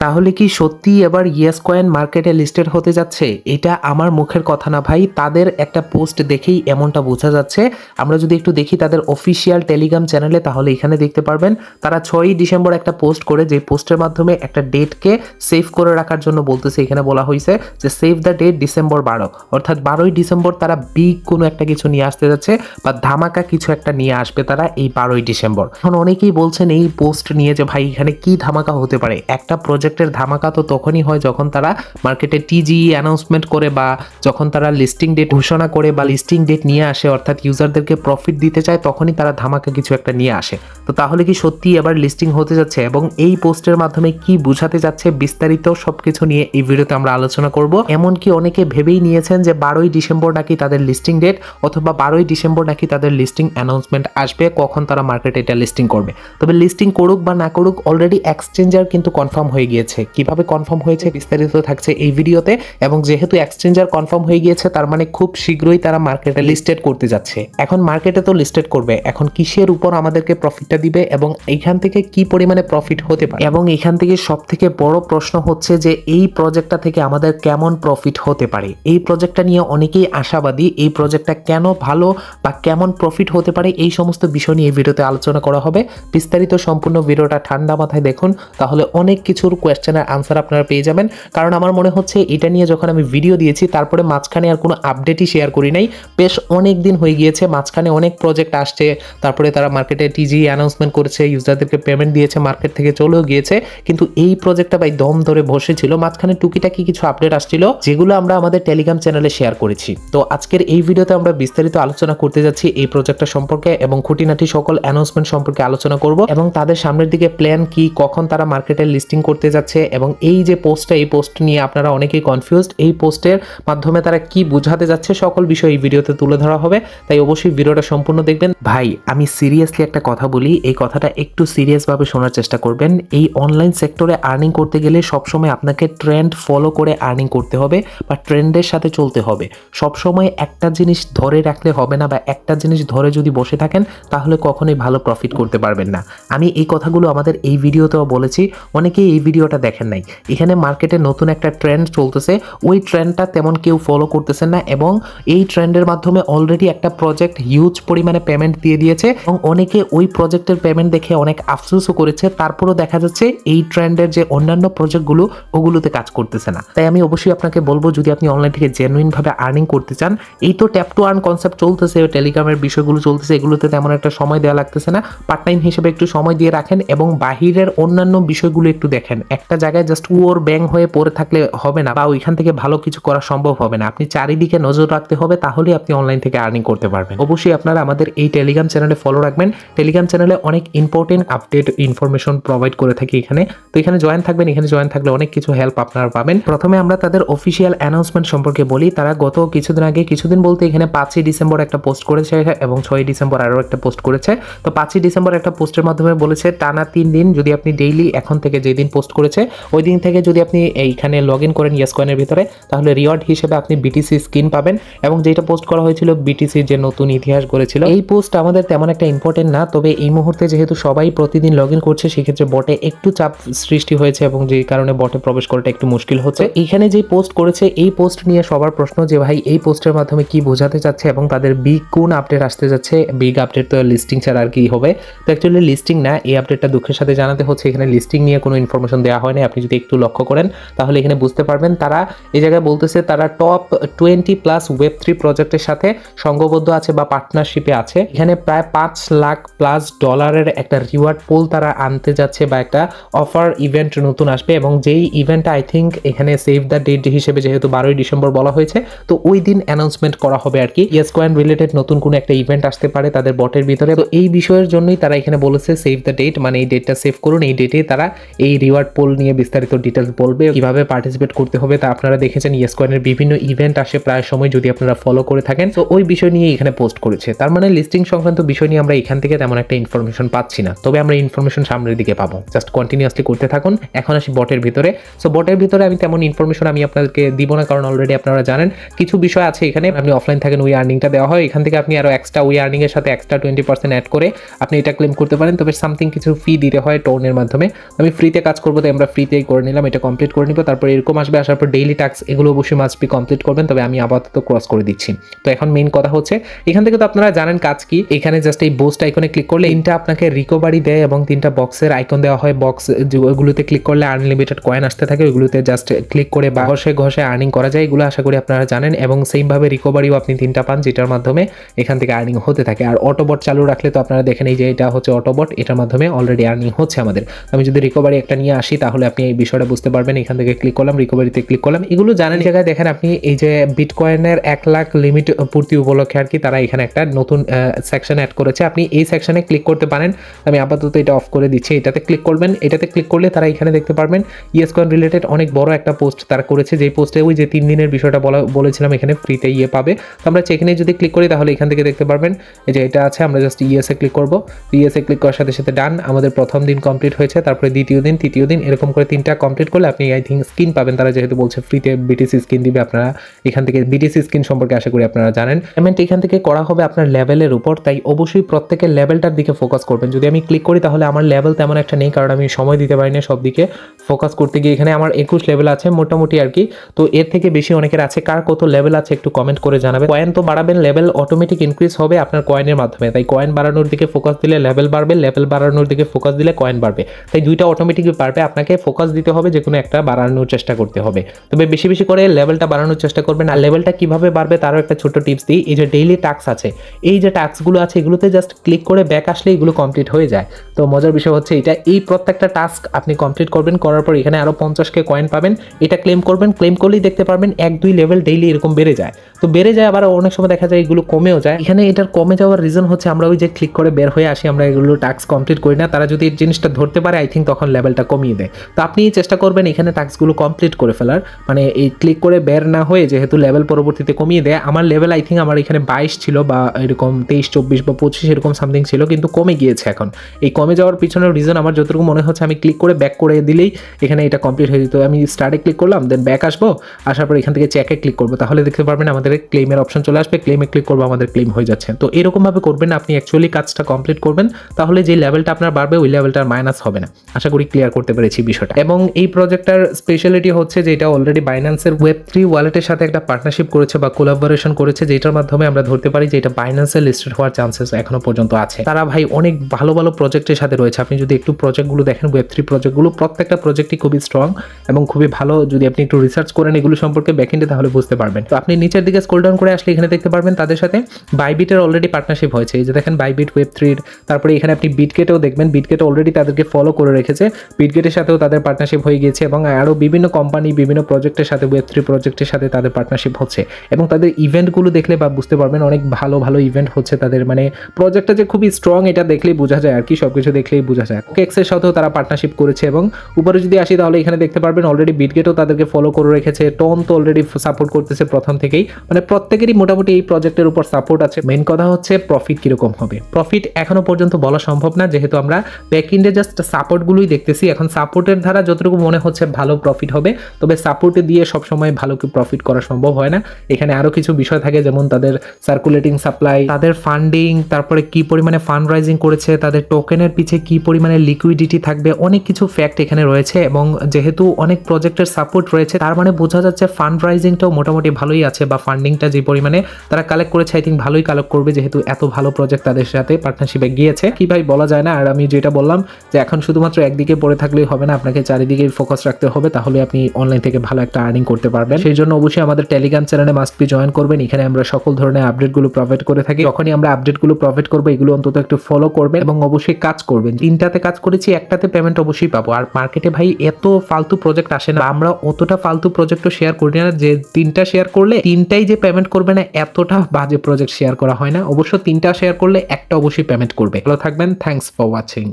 তাহলে কি সত্যি এবার ইয়েস কয়েন মার্কেটে লিস্টেড হতে যাচ্ছে? এটা আমার মুখের কথা না ভাই। তাদের একটা পোস্ট দেখেই এমনটা বোঝা যাচ্ছে। আমরা যদি একটু দেখি তাদের অফিসিয়াল টেলিগ্রাম চ্যানেলে তাহলে এখানে দেখতে পারবেন, তারা ছয়ই ডিসেম্বর একটা পোস্ট করে যে পোস্টের মাধ্যমে একটা ডেটকে সেভ করে রাখার জন্য বলতেছে, এখানে বলা হয়েছে যে সেভ দ্য ডেট ডিসেম্বর বারো। অর্থাৎ বারোই ডিসেম্বর তারা বিগ কোনো একটা কিছু নিয়ে আসতে যাচ্ছে বা ধামাকা কিছু একটা নিয়ে আসবে তারা এই বারোই ডিসেম্বর। এখন অনেকেই বলছেন এই পোস্ট নিয়ে যে ভাই এখানে কি ধামাকা হতে পারে? একটা প্রজেক্টের ধামাকা তো তখনই হয় যখন তারা মার্কেটে টিজি অ্যানাউন্সমেন্ট করে বা যখন তারা লিস্টিং ডেট ঘোষণা করে বা লিস্টিং ডেট নিয়ে আসে, অর্থাৎ ইউজারদেরকে প্রফিট দিতে চায়, তখনই তারা ধামাকা কিছু একটা নিয়ে আসে। তো তাহলে কি সত্যি এবার লিস্টিং হতে যাচ্ছে এবং এই পোস্টের মাধ্যমে কি বোঝাতে যাচ্ছে বিস্তারিত সবকিছু নিয়ে এই ভিডিওতে আমরা আলোচনা করব। এমনকি অনেকে ভেবেই নিয়েছেন যে বারোই ডিসেম্বর নাকি তাদের লিস্টিং ডেট অথবা বারোই ডিসেম্বর নাকি তাদের লিস্টিং অ্যানাউন্সমেন্ট আসবে, কখন তারা মার্কেটে এটা লিস্টিং করবে। তবে লিস্টিং করুক বা না করুক অলরেডি এক্সচেঞ্জার কিন্তু কনফার্ম হয়ে গিয়েছে। কীভাবে কনফার্ম হয়েছে বিস্তারিত থাকছে এই ভিডিওতে এবং যেহেতু এক্সচেঞ্জার কনফার্ম হয়ে গিয়েছে, তার মানে খুব শীঘ্রই তারা মার্কেটে লিস্টেড করতে যাচ্ছে। এখন মার্কেটে তো লিস্টেড করবে, এখন কিসের উপর আমাদেরকে প্রফিটটা দিবে এবং এইখান থেকে কি পরিমাণে প্রফিট হতে পারে? এবং এখান থেকে সব থেকে বড় প্রশ্ন হচ্ছে যে, এই প্রজেক্টটা থেকে আমাদের কেমন প্রফিট হতে পারে? এই প্রজেক্টটা নিয়ে অনেকেই আশাবাদী, এই প্রজেক্টটা কেন ভালো বা কেমন প্রফিট হতে পারে? এই সমস্ত বিষয় নিয়ে ভিডিওতে আলোচনা করা হবে। বিস্তারিত সম্পূর্ণ ভিডিওটা ঠান্ডা মাথায় দেখুন, তাহলে অনেক কিছুর কোয়েশ্চেনের আনসার আপনারা পেয়ে যাবেন। কারণ আমার মনে হচ্ছে এটা নিয়ে যখন আমি ভিডিও দিয়েছি, তারপরে মাঝখানে আর কোনো আপডেটই শেয়ার করি নাই। বেশ অনেক দিন হয়ে গিয়েছে, মাঝখানে অনেক প্রজেক্ট আসছে, তারপরে তারা মার্কেটে টিজি অ্যানাউন্সমেন্ট করেছে ইউজারদেরকে পেমেন্ট দিয়েছে মার্কেট থেকে চলেও গিয়েছে। কিন্তু এই প্রজেক্টটা ভাই দম ধরে বসেছিল, মাঝখানে টুকিটাকি কিছু আপডেট আসছিল, যেগুলো আমরা আমাদের টেলিগ্রাম চ্যানেলে শেয়ার করেছি। তো আজকের এই ভিডিওতে আমরা বিস্তারিত আলোচনা করতে যাচ্ছি এই প্রজেক্টটা সম্পর্কে এবং খুঁটিনাটি সকল অ্যানাউন্সমেন্ট সম্পর্কে আলোচনা করব এবং তাদের সামনের দিকে প্ল্যান কি, কখন তারা মার্কেটে লিস্টিং করতে যাচ্ছে এবং এই যে পোস্টটা এই পোস্ট নিয়ে আপনারা অনেকেই কনফিউজড এই পোস্টের মাধ্যমে তারা কি বোঝাতে যাচ্ছে সকল বিষয় এই ভিডিওতে তুলে ধরা হবে। তাই অবশ্যই ভিডিওটা সম্পূর্ণ দেখবেন। ভাই, আমি সিরিয়াসলি একটা কথা বলি, এই কথাটা একটু সিরিয়াসভাবে শোনার চেষ্টা করবেন। এই অনলাইন সেক্টরে আর্নিং করতে গেলে সবসময় আপনাকে ট্রেন্ড ফলো করে আর্নিং করতে হবে বা ট্রেন্ডের সাথে চলতে হবে। সবসময় একটা জিনিস ধরে রাখলে হবে না বা একটা জিনিস ধরে যদি বসে থাকেন, তাহলে কখনোই ভালো প্রফিট করতে পারবেন না। আমি এই কথাগুলো আমাদের এই ভিডিওতেও বলেছি। অনেকেই এই ভিডিওটা দেখেন নাই। এখানে মার্কেটে নতুন একটা ট্রেন্ড চলতেছে। ওই ট্রেন্ডটা তেমন কেউ ফলো করতেছেন না এবং এই ট্রেন্ডের মাধ্যমে অলরেডি একটা প্রজেক্ট হিউজ পরিমাণে পেমেন্ট দিয়ে দিয়েছে এবং অনেকে ওই প্রজেক্টের পেমেন্ট দেখে অনেক আফসোসও করেছে। তারপরেও দেখা যাচ্ছে এই ট্রেন্ডের যে অন্যান্য প্রজেক্টগুলো ওগুলোতে কাজ করতেছে না। তাই আমি অবশ্যই আপনাকে বলব, যদি আপনি অনলাইন থেকে জেনুইন ভাবে আর্নিং করতে চান, এই তো ট্যাপ টু আর্ন কনসেপ্ট চলতেছে টেলিগ্রামের বিষয়গুলো চলতেছে, এগুলোতে তেমন একটা সময় দেওয়া লাগতেছে না। পার্ট টাইম হিসেবে একটু সময় দিয়ে রাখেন এবং বাহিরের অন্যান্য বিষয়গুলো একটু দেখেন। একটা জায়গায় জাস্ট ওর ব্যাং হয়ে পড়ে থাকলে হবে না বা ওইখান থেকে ভালো কিছু করা সম্ভব হবে না। আপনি চারিদিকে নজর রাখতে হবে, তাহলেই আপনি অনলাইন থেকে আর্নিং করতে পারবেন। অবশ্যই আপনারা আমাদের এই টেলিগ্রাম চ্যানেলে ফলো রাখবেন। টেলিগ্রাম চ্যানেলে অনেক ইম্পর্টেন্ট আপডেট ইনফরমেশন প্রোভাইড করে থাকি এখানে। তো এখানে জয়েন থাকবেন, এখানে জয়েন থাকলে অনেক কিছু হেল্প আপনারা পাবেন। প্রথমে আমরা তাদের অফিসিয়াল অ্যানাউন্সমেন্ট সম্পর্কে বলি। তারা গত কিছুদিন আগে, কিছুদিন বলতে এখানে পাঁচই ডিসেম্বর একটা পোস্ট করেছে এবং ছয়ই ডিসেম্বর আরও একটা পোস্ট করেছে। তো পাঁচই ডিসেম্বর একটা পোস্টের মাধ্যমে বলেছে, টানা তিন দিন যদি আপনি ডেইলি এখন থেকে যেই দিন পোস্ট করেছে। ওই দিন থেকে যদি আপনি এইখানে লগ ইন করেন ইয়েস কয়েনের ভিতরে তাহলে রিওয়ার্ড হিসেবে আপনি বিটিসি স্কিন পাবেন এবং যেটা পোস্ট করা হয়েছিল বিটিসি যে নতুন ইতিহাস গড়েছিল এই পোস্ট আমাদের তেমন একটা ইম্পর্টেন্ট না তবে এই মুহূর্তে যেহেতু সবাই প্রতিদিন লগ ইন করছে সেক্ষেত্রে বটে একটু চাপ সৃষ্টি হয়েছে এবং যে কারণে বটে প্রবেশ করাটা একটু মুশকিল হচ্ছে। এইখানে যে পোস্ট করেছে এই পোস্ট নিয়ে সবার প্রশ্ন যে ভাই এই পোস্টের মাধ্যমে কি বোঝাতে চাচ্ছে এবং তাদের বিগ কোন আপডেট আসতে যাচ্ছে? বিগ আপডেট তো লিস্টিং ছাড়া আর কি হবে? তো অ্যাকচুয়ালি লিস্টিং না এই আপডেটটা দুঃখের সাথে জানাতে হচ্ছে এখানে লিস্টিং নিয়ে কোনো ইনফরমেশন দেওয়া হয় না আপনি যদি একটু লক্ষ্য করেন, তাহলে এখানে বুঝতে পারবেন তারা এই জায়গায় বলতেছে তারা top twenty plus web three প্রজেক্টের সাথে সংঘবদ্ধ আছে বা পার্টনারশিপে আছে। এখানে প্রায় পাঁচ লাখ প্লাস ডলারের একটা রিওয়ার্ড পোল তারা আনতে যাচ্ছে বা একটা অফার ইভেন্ট নতুন আসবে এবং যেই ইভেন্টটা আই থিঙ্ক এখানে সেভ দ্য ডেট হিসেবে যেহেতু বারোই ডিসেম্বর বলা হয়েছে, তো ওই দিন অ্যানাউন্সমেন্ট করা হবে আর কি। ইয়েস কয়েন রিলেটেড নতুন কোনো একটা ইভেন্ট আসতে পারে তাদের বটের ভিতরে। তো এই বিষয়ের জন্যই তারা এখানে বলেছে সেভ দ্য ডেট মানে এই ডেটটা সেভ করুন, এই ডেটে তারা এই রিওয়ার্ড পোল নিয়ে বিস্তারিত ডিটেলস বলবে, কীভাবে পার্টিসিপেট করতে হবে তা আপনারা দেখেছেন ইয়েস কয়েনের বিভিন্ন ইভেন্ট আসে প্রায় সময় যদি আপনারা ফলো করে থাকেন। তো ওই বিষয় নিয়ে এখানে পোস্ট করেছে। তার মানে লিস্টিং সংক্রান্ত বিষয় নিয়ে আমরা এখান থেকে তেমন একটা ইনফরমেশন পাচ্ছি না। তবে আমরা ইনফরমেশন সামনের দিকে পাবো। জাস্ট কন্টিনিউয়াসলি করতে থাকুন। এখন আসি বটের ভিতরে। সো বটের ভিতরে আমি তেমন ইনফরমেশন আমি আপনাদেরকে দিব না, কারণ অলরেডি আপনারা জানেন, কিছু বিষয় আছে এখানে। আপনি অফলাইন থাকেন, ওই আর্নিংটা দেওয়া হয়। এখান থেকে আপনি আরও এক্সট্রা ওই আর্নিং এর সাথে এক্সট্রা টোয়েন্টি পার্সেন্ট অ্যাড করে আপনি এটা ক্লেম করতে পারেন। তবে সামথিং কিছু ফি দিতে হয় টোনের মাধ্যমে। আমি ফ্রিতে কাজ করব সাথে আমরা ফ্রিতে করে নিলাম, এটা কমপ্লিট করে নিব। তারপর এরকম আসবে, আসার পর ডেইলি টাস্ক এগুলো অবশ্যই মাস্ট বি কমপ্লিট করবেন, তবে আমি আপাতত ক্রস করে দিচ্ছি। তো এখন মেইন কথা হচ্ছে, এখান থেকে তো আপনারা জানেন কাজ কি, এখানে জাস্ট এই বোস্ট আইকনে ক্লিক করলে তিনটা আপনাকে রিকভারি দেয় এবং তিনটা বক্সের আইকন দেওয়া হয়। বক্স ওইগুলোতে ক্লিক করলে আনলিমিটেড কয়েন আসতে থাকে, ওইগুলোতে জাস্ট ক্লিক করে বা ঘষে ঘষে আর্নিং করা যায়, এগুলো আশা করি আপনারা জানেন। এবং সেমভাবে রিকভারিও আপনি তিনটা পান, যেটার মাধ্যমে এখান থেকে আর্নিং হতে থাকে। আর অটোবট চালু রাখলে তো আপনারা দেখেন এই যে এটা হচ্ছে অটোবট এটার মাধ্যমে অলরেডি আর্নিং হচ্ছে আমাদের। আমি যদি রিকভারি একটা নিয়ে আসি তাহলে আপনি এই বিষয়টা বুঝতে পারবেন, এখান থেকে ক্লিক করলাম রিকভারিতে ক্লিক করলাম। এগুলো এই জায়গায় দেখেন আপনি এই যে বিটকয়েনের এক লাখ লিমিট পূর্তি উপলক্ষে আর কি তারা এখানে একটা নতুন সেকশন অ্যাড করেছে। আপনি এই সেকশনে ক্লিক করতে পারেন। আমি আপাতত এটা অফ করে দিচ্ছি। এটাতে ক্লিক করবেন। এটাতে ক্লিক করলে তারা এখানে দেখতে পারবেন ইয়েস কয়েন রিলেটেড অনেক বড় একটা পোস্ট তারা করেছে। যেই পোস্টে ওই যে তিন দিনের বিষয়টা বলা, বলেছিলাম, এখানে ফ্রিতে ইয়ে পাবে। তো আমরা চেকিনে যদি ক্লিক করি, তাহলে এখান থেকে দেখতে পারবেন, এই যে এটা আছে, আমরা জাস্ট ইয়েসে ক্লিক করব। ইয়েসে ক্লিক করার সাথে সাথে ডান আমাদের প্রথম দিন কমপ্লিট হয়েছে, তারপরে দ্বিতীয় দিন, তৃতীয় দিন এরকম করে তিনটা কমপ্লিট করলে আপনি আই থিঙ্ক স্কিন পাবেন। তারা যেহেতু বলছে ফ্রিতে বিটিসি স্কিন দিবে, আপনারা এখান থেকে বিটিসি স্কিন সম্পর্কে আশা করি আপনারা জানেন। পেমেন্ট এখান থেকে করা হবে আপনার লেভেলের উপর, তাই অবশ্যই প্রত্যেকের লেভেলটার দিকে ফোকাস করবেন। যদি আমি ক্লিক করি, তাহলে আমার লেভেল তেমন একটা নেই, কারণ আমি সময় দিতে পারি না সব দিকে ফোকাস করতে গিয়ে। এখানে আমার একুশ লেভেল আছে মোটামুটি আর কি। তো এর থেকে বেশি অনেকের আছে, কার কত লেভেল আছে একটু কমেন্ট করে জানাবেন। কয়েন তো বাড়াবেন লেভেল অটোমেটিক ইনক্রিজ হবে আপনার কয়েনের মাধ্যমে। তাই কয়েন বাড়ানোর দিকে ফোকাস দিলে লেভেল বাড়বে লেভেল বাড়ানোর দিকে ফোকাস দিলে কয়েন বাড়বে। তাই দুইটা অটোমেটিকলি বাড়বে আপনাকে ফোকাস দিতে হবে যে কোনো একটা বাড়ানোর চেষ্টা করতে হবে। তবে বেশি বেশি করে লেভেলটা বাড়ানোর চেষ্টা করবেন আর লেভেলটা কীভাবে বাড়বে তারও একটা ছোট টিপস দিই। এই যে ডেইলি টাস্ক আছে, এই যে টাস্কগুলো আছে এগুলোতে জাস্ট ক্লিক করে ব্যাক আসলে এগুলো কমপ্লিট হয়ে যায়। তো মজার বিষয় হচ্ছে এটা, এই প্রত্যেকটা টাস্ক আপনি কমপ্লিট করবেন, করার পর এখানে আরও পঞ্চাশকে কয়েন পাবেন। এটা ক্লেম করবেন ক্লেম করলেই দেখতে পারবেন এক, দুই লেভেল ডেইলি এরকম বেড়ে যায়। তো বেড়ে যায় আবার অনেক সময় দেখা যায় এগুলো কমেও যায়। এখানে এটার কমে যাওয়ার রিজন হচ্ছে আমরা ওই যে ক্লিক করে বের হয়ে আসি, আমরা এগুলো টাস্ক কমপ্লিট করি না। তারা যদি এই জিনিসটা ধরতে পারে আই থিঙ্ক তখন লেভেলটা কমিয়ে দেয়। তো আপনি চেষ্টা করবেন এখানে টাস্কগুলো কমপ্লিট করে ফেলার। মানে এই ক্লিক করে বের না হয়ে যেহেতু লেভেল পরবর্তীতে কমিয়ে দেয়, আমার লেভেল আই থিঙ্ক আমার এখানে বাইশ ছিল বা এরকম তেইশ, চব্বিশ বা পঁচিশ এরকম সামথিং ছিল, কিন্তু কমে গিয়েছে এখন। এই কমে যাওয়ার পিছনের রিজন আমার যতটুকু মনে হচ্ছে আমি ক্লিক করে ব্যাক করে দিলেই এখানে এটা কমপ্লিট হয়ে যেত। আমি স্টার্টে ক্লিক করলাম দেন ব্যাক আসব, আসার পর এখান থেকে চেকে ক্লিক করব। তাহলে দেখতে পারবেন আমাদের ক্লেমের অপশন চলে আসবে ক্লেমে ক্লিক করব, আমাদের ক্লেম হয়ে যাচ্ছে। তো এরকমভাবে করবেন, আপনি অ্যাকচুয়ালি কাজটা কমপ্লিট করবেন, তাহলে যে লেভেলটা আপনার বাড়বে, ওই লেভেলটার মাইনাস হবে না। আশা করি ক্লিয়ার করতে পেরেছি। বিষয়টা। এবং এই প্রজেক্টটার স্পেশালিটি হচ্ছে যে এটা অলরেডি বাইন্যান্সের ওয়েব থ্রি ওয়ালেটের সাথে একটা পার্টনারশিপ করেছে বা কোলাবোরেশন করেছে, যেটার মাধ্যমে আমরা ধরতে পারি যে এটা বাইন্যান্সে লিস্টেড হওয়ার চান্সেস এখনও পর্যন্ত আছে। তারা ভাই অনেক ভালো ভালো প্রজেক্টের সাথে রয়েছে। আপনি যদি একটু প্রজেক্টগুলো দেখেন ওয়েব থ্রি প্রজেক্টগুলো প্রত্যেকটা প্রজেক্টই খুবই স্ট্রং এবং খুবই ভালো। যদি আপনি একটু রিসার্চ করেন এগুলো সম্পর্কে ব্যাকেন্ডে তাহলে বুঝতে পারবেন। তো আপনি নিচের দিকে স্ক্রল ডাউন করে আসলে এখানে দেখতে পারবেন তাদের সাথে বাইবিটের অলরেডি পার্টনারশিপ হয়েছে। এই যে দেখেন বাইবিট ওয়েব থ্রির তারপরে এখানে আপনি বিটগেটেও দেখবেন। বিটগেট অলরেডি তাদেরকে ফলো করে রেখেছে। বিটগেটের সাথেও তাদের পার্টনারশিপ হয়ে গিয়েছে এবং আরও বিভিন্ন কোম্পানি বিভিন্ন প্রজেক্টের সাথে ওয়েব থ্রি প্রজেক্টের সাথে তাদের পার্টনারশিপ হচ্ছে। এবং তাদের ইভেন্টগুলো দেখলে বা বুঝতে পারবেন অনেক ভালো ভালো ইভেন্ট হচ্ছে তাদের। মানে প্রজেক্টটা যে খুবই স্ট্রং এটা দেখলেই বোঝা যায় আর কি সব কিছু দেখলেই বোঝা যায়। কেক্সের সাথেও তারা পার্টনারশিপ করেছে এবং উপরে যদি আসি তাহলে এখানে দেখতে পারবেন অলরেডি বিটগেটও তাদেরকে ফলো করে রেখেছে। টন তো অলরেডি সাপোর্ট করতেছে প্রথম থেকেই। মানে প্রত্যেকেরই মোটামুটি এই প্রজেক্টের উপর সাপোর্ট আছে। মেন কথা হচ্ছে প্রফিট কীরকম হবে। প্রফিট এখনও পর্যন্ত বলা সম্ভব না, যেহেতু আমরা ব্যাক ইন্ডে জাস্ট সাপোর্টগুলোই দেখতেছি। এখন সাপোর্টের ধারা যতটুকু মনে হচ্ছে ভালো প্রফিট হবে, তবে সাপোর্টে দিয়ে সবসময় ভালো কি প্রফিট করা সম্ভব হয় না। এখানে আরও কিছু বিষয় থাকে, যেমন তাদের সার্কুলেটিং সাপ্লাই তাদের ফান্ডিং তারপরে কি পরিমাণে ফান্ড রাইজিং করেছে, তাদের টোকেনের পিছে কি পরিমাণে লিকুইডিটি থাকবে, অনেক কিছু ফ্যাক্ট এখানে রয়েছে এবং যেহেতু অনেক প্রজেক্টের সাপোর্ট রয়েছে, তার মানে বোঝা যাচ্ছে ফান্ড রাইজিংটাও মোটামুটি ভালোই আছে বা ফান্ডিংটা যে পরিমাণে তারা কালেক্ট করেছে আই থিঙ্ক ভালোই কালেক্ট করবে যেহেতু এত ভালো প্রজেক্ট তাদের সাথে পার্টনারশিপে গিয়েছে। কি ভাই বলা যায় না? আর আমি যেটা বললাম যে এখন শুধুমাত্র একদিকে পড়ে থাকলেই হবে না, আপনাকে চারিদিকে ফোকাস রাখতে হবে, তাহলে আপনি অনলাইন থেকে ভালো একটা আর্নিং করতে পারবেন। সেই জন্য অবশ্যই আমাদের টেলিগ্রাম চ্যানেলে মাস্ট বি জয়েন করবেন। এখানে আমরা সকল ধরনের আপডেটগুলো প্রভাইড করে থাকি। যখনই আমরা আপডেটগুলো প্রভাইড করব, এগুলো অন্তত একটু ফলো করবেন এবং অবশ্যই কাজ করবেন। তিনটাতে কাজ করেছি, একটাতে পেমেন্ট অবশ্যই পাবো। আর মার্কেটে ভাই এত ফালতু প্রজেক্ট আসে না। আমরা অতটা ফালতু প্রজেক্টও শেয়ার করি না। যে তিনটা শেয়ার করলে তিনটাই যে পেমেন্ট করবে না, এতটা বাজে প্রজেক্ট শেয়ার করা হয় না। অবশ্য তিনটা শেয়ার করলে একটা অবশ্যই পেমেন্ট করবে। ভালো থাকবেন। Thanks for watching